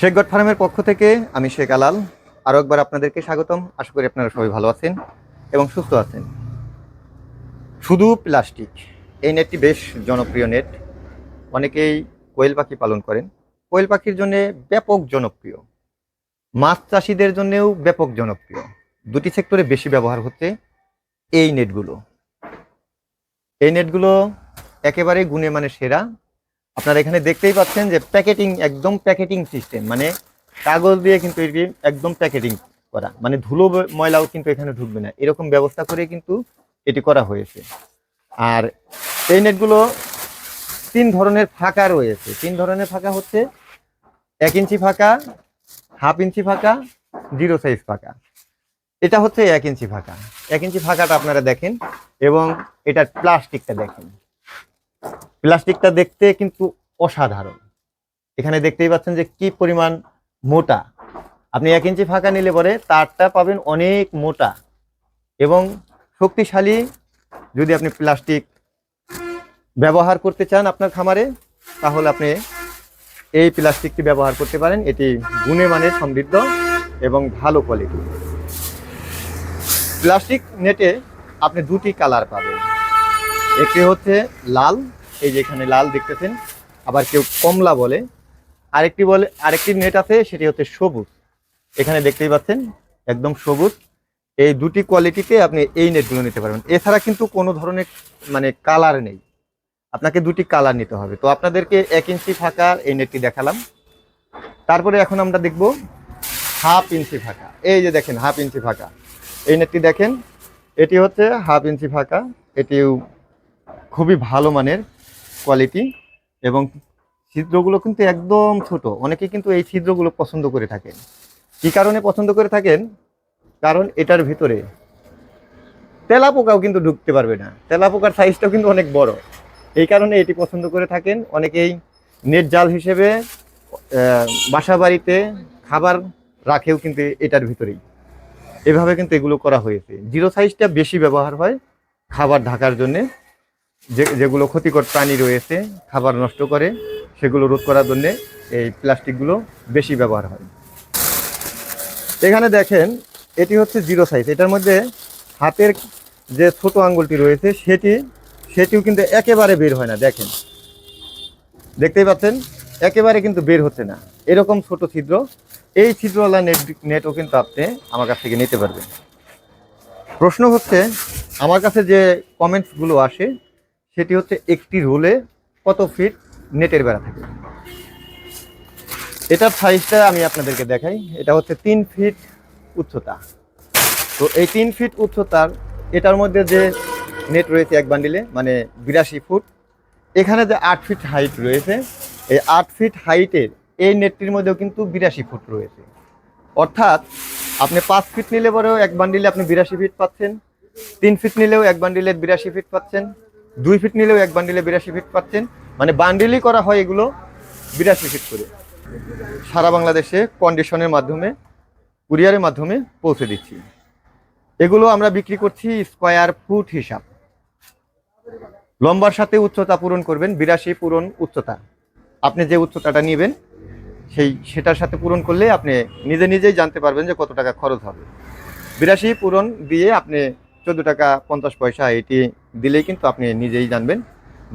Sheikh god ফার্মের পক্ষ থেকে আমি শেখ আলাল। আরও একবার আপনাদেরকে স্বাগতম। আশা করি আপনারা সবাই ভালো আছেন এবং সুস্থ আছেন। শুধু প্লাস্টিক, এই নেটটি বেশ জনপ্রিয় নেট। অনেকেই কোয়েল পাখি পালন করেন। কোয়েল পাখির জন্য ব্যাপক জনপ্রিয়। মাছ চাষিদের জন্যেও ব্যাপক জনপ্রিয়। দুটি সেক্টরে বেশি ব্যবহার হচ্ছে এই নেটগুলো। এই নেটগুলো একেবারে গুণে মানে সেরা। আপনারা এখানে দেখতেই পাচ্ছেন যে প্যাকেটিং, একদম প্যাকেটিং সিস্টেম মানে কাগজ দিয়ে কিন্তু এটি একদম প্যাকেটিং করা মানে ধুলো ময়লাও কিন্তু এখানে ঢুকবে না। এরকম ব্যবস্থা করে কিন্তু এটি করা হয়েছে। আর এই নেটগুলো তিন ধরনের ফাঁকা রয়েছে। তিন ধরনের ফাঁকা হচ্ছে, এক ইঞ্চি ফাঁকা, হাফ ইঞ্চি ফাঁকা, জিরো সাইজ ফাঁকা। এটা হচ্ছে এক ইঞ্চি ফাঁকা। এক ইঞ্চি ফাঁকাটা আপনারা দেখেন এবং এটার প্লাস্টিকটা দেখেন। প্লাস্টিকটা দেখতে কিন্তু অসাধারণ। এখানে দেখতেই পাচ্ছেন যে কি পরিমাণ মোটা। আপনি এক ইঞ্চি ফাঁকা নিলে পরে তারটা পাবেন অনেক মোটা এবং শক্তিশালী। যদি আপনি প্লাস্টিক ব্যবহার করতে চান আপনার খামারে, তাহলে আপনি এই প্লাস্টিকটি ব্যবহার করতে পারেন। এটি গুণে মানে সমৃদ্ধ এবং ভালো কোয়ালিটি প্লাস্টিক নেটে আপনি দুটি কালার পাবেন। একটি হচ্ছে লাল এই যে এখানে লাল দেখতেছেন, আবার কেউ কমলা বলে। আরেকটি বলে, আরেকটি নেট আছে, সেটি হচ্ছে সবুজ। এখানে দেখতেই পাচ্ছেন, একদম সবুজ। এই দুটি কোয়ালিটিতে আপনি এই নেটগুলো নিতে পারবেন। এছাড়া কিন্তু কোনো ধরনের মানে কালার নেই। আপনাকে দুটি কালার নিতে হবে। তো আপনাদেরকে এক ইঞ্চি ফাঁকা এই নেটটি দেখালাম। তারপরে এখন আমরা দেখব হাফ ইঞ্চি ফাঁকা। এই যে দেখেন, হাফ ইঞ্চি ফাঁকা। এই নেটটি দেখেন, এটি হচ্ছে হাফ ইঞ্চি ফাঁকা। এটিও খুবই ভালো মানের। কোয়ালিটি এবং ছিদ্রগুলো কিন্তু একদম ছোট। অনেকে কিন্তু এই ছিদ্রগুলো পছন্দ করে থাকেন। কি কারণে পছন্দ করে থাকেন? কারণ এটার ভিতরে তেলা পোকাও কিন্তু ঢুকতে পারবে না। তেলা পোকার সাইজটাও কিন্তু অনেক বড়। এই কারণে এটি পছন্দ করে থাকেন। অনেকেই নেট জাল হিসেবে বাসা বাড়িতে খাবার রাখেও কিন্তু এটার ভিতরেই। এভাবে কিন্তু এগুলো করা হয়েছে। জিরো সাইজটা বেশি ব্যবহার হয় খাবার ঢাকার জন্যে। যে, যেগুলো ক্ষতিকর প্রাণী রয়েছে, খাবার নষ্ট করে, সেগুলো রোধ করার জন্য এই প্লাস্টিকগুলো বেশি ব্যবহার হয়। এখানে দেখেন, এটি হচ্ছে জিরো সাইজ। এটার মধ্যে হাতের যে ছোট আঙ্গুলটি রয়েছে, সেটি, সেটিও কিন্তু একেবারে বের হয় না, দেখেন। দেখতেই পাচ্ছেন? একেবারে কিন্তু বের হচ্ছে না। এরকম ছোট ছিদ্র, এই ছিদ্রওয়ালা নেট, নেটও কিন্তু আপনি আমার কাছ থেকে নিতে পারবেন। প্রশ্ন হচ্ছে, আমার কাছে যে কমেন্টসগুলো আসে সেটি হচ্ছে একটি রোলে কত ফিট নেটের বেড়া থাকে। এটার সাইজটা আমি আপনাদেরকে দেখাই। এটা হচ্ছে তিন ফিট উচ্চতা। তো এই তিন ফিট উচ্চতার, এটার মধ্যে যে নেট রয়েছে এক বান্ডিলে মানে বিরাশি ফুট, এখানে যে আট ফিট হাইট রয়েছে, এই আট ফিট হাইটের এই নেটটির মধ্যেও কিন্তু বিরাশি ফুট রয়েছে। অর্থাৎ আপনি পাঁচ ফিট নিলে পরেও এক বান্ডিলে আপনি বিরাশি ফিট পাচ্ছেন, তিন ফিট নিলেও এক বান্ডিলে বিরাশি ফিট পাচ্ছেন দুই ফিট নিলেও এক বান্ডিলে বিরাশি ফিট পাচ্ছেন। মানে বান্ডিলই করা হয় এগুলো বিরাশি ফিট করে। সারা বাংলাদেশে কন্ডিশনের মাধ্যমে কুরিয়ারের মাধ্যমে পৌঁছে দিচ্ছি। এগুলো আমরা বিক্রি করছি স্কোয়ার ফুট হিসাব। লম্বার সাথে উচ্চতা পূরণ করবেন, বিরাশি পূরণ উচ্চতা। আপনি যে উচ্চতাটা নেবেন, সেই সেটার সাথে পূরণ করলে আপনি নিজে নিজেই জানতে পারবেন যে কত টাকা খরচ হবে। বিরাশি পূরণ দিয়ে আপনি চোদ্দ টাকা পঞ্চাশ পয়সা এটি দিলেই কিন্তু আপনি নিজেই জানবেন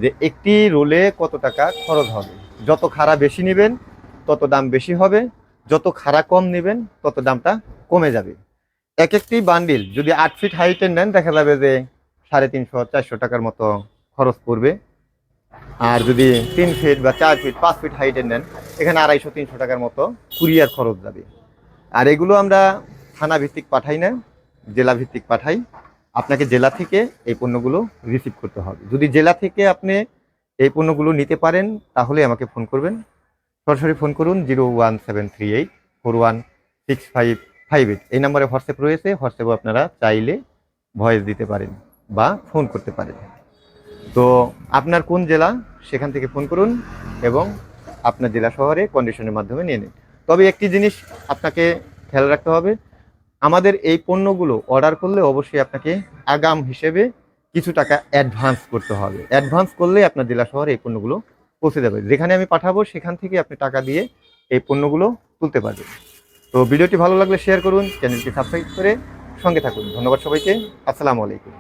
যে একটি রোলে কত টাকা খরচ হবে। যত খাড়া বেশি নেবেন, তত দাম বেশি হবে। যত খাড়া কম নেবেন, তত দামটা কমে যাবে। এক একটি বান্ডিল যদি আট ফিট হাইটের নেন, দেখা যাবে যে সাড়ে তিনশো, চারশো টাকার মতো খরচ পড়বে। আর যদি তিন ফিট বা চার ফিট, পাঁচ ফিট হাইটের নেন, এখানে আড়াইশো, তিনশো টাকার মতো কুরিয়ার খরচ যাবে। আর এগুলো আমরা থানা ভিত্তিক পাঠাই না জেলা ভিত্তিক পাঠাই। আপনাকে জেলা থেকে এই পণ্যগুলো রিসিভ করতে হবে। যদি জেলা থেকে আপনি এই পণ্যগুলো নিতে পারেন, তাহলে আমাকে ফোন করবেন। সরাসরি ফোন করুন zero one seven three eight four one six five five eight এই নাম্বারে হোয়াটসঅ্যাপ রয়েছে হোয়াটসঅ্যাপে আপনারা চাইলে ভয়েস দিতে পারেন বা ফোন করতে পারেন। তো আপনার কোন জেলা, সেখান থেকে ফোন করুন এবং আপনার জেলা শহরে কন্ডিশনের মাধ্যমে নিয়ে নিন। তবে একটি জিনিস আপনাকে খেয়াল রাখতে হবে আমাদের এই পণ্যগুলো অর্ডার করলে অবশ্যই আপনাকে আগাম হিসেবে কিছু টাকা অ্যাডভান্স করতে হবে। অ্যাডভান্স করলে আপনার জেলা শহরে এই পণ্যগুলো পৌঁছে যাবে। যেখানে আমি পাঠাবো, সেখান থেকে আপনি টাকা দিয়ে এই পণ্যগুলো তুলতে পারবেন। তো ভিডিওটি ভালো লাগলে শেয়ার করুন চ্যানেলটি সাবস্ক্রাইব করে সঙ্গে থাকুন। ধন্যবাদ সবাইকে। আসসালামু আলাইকুম।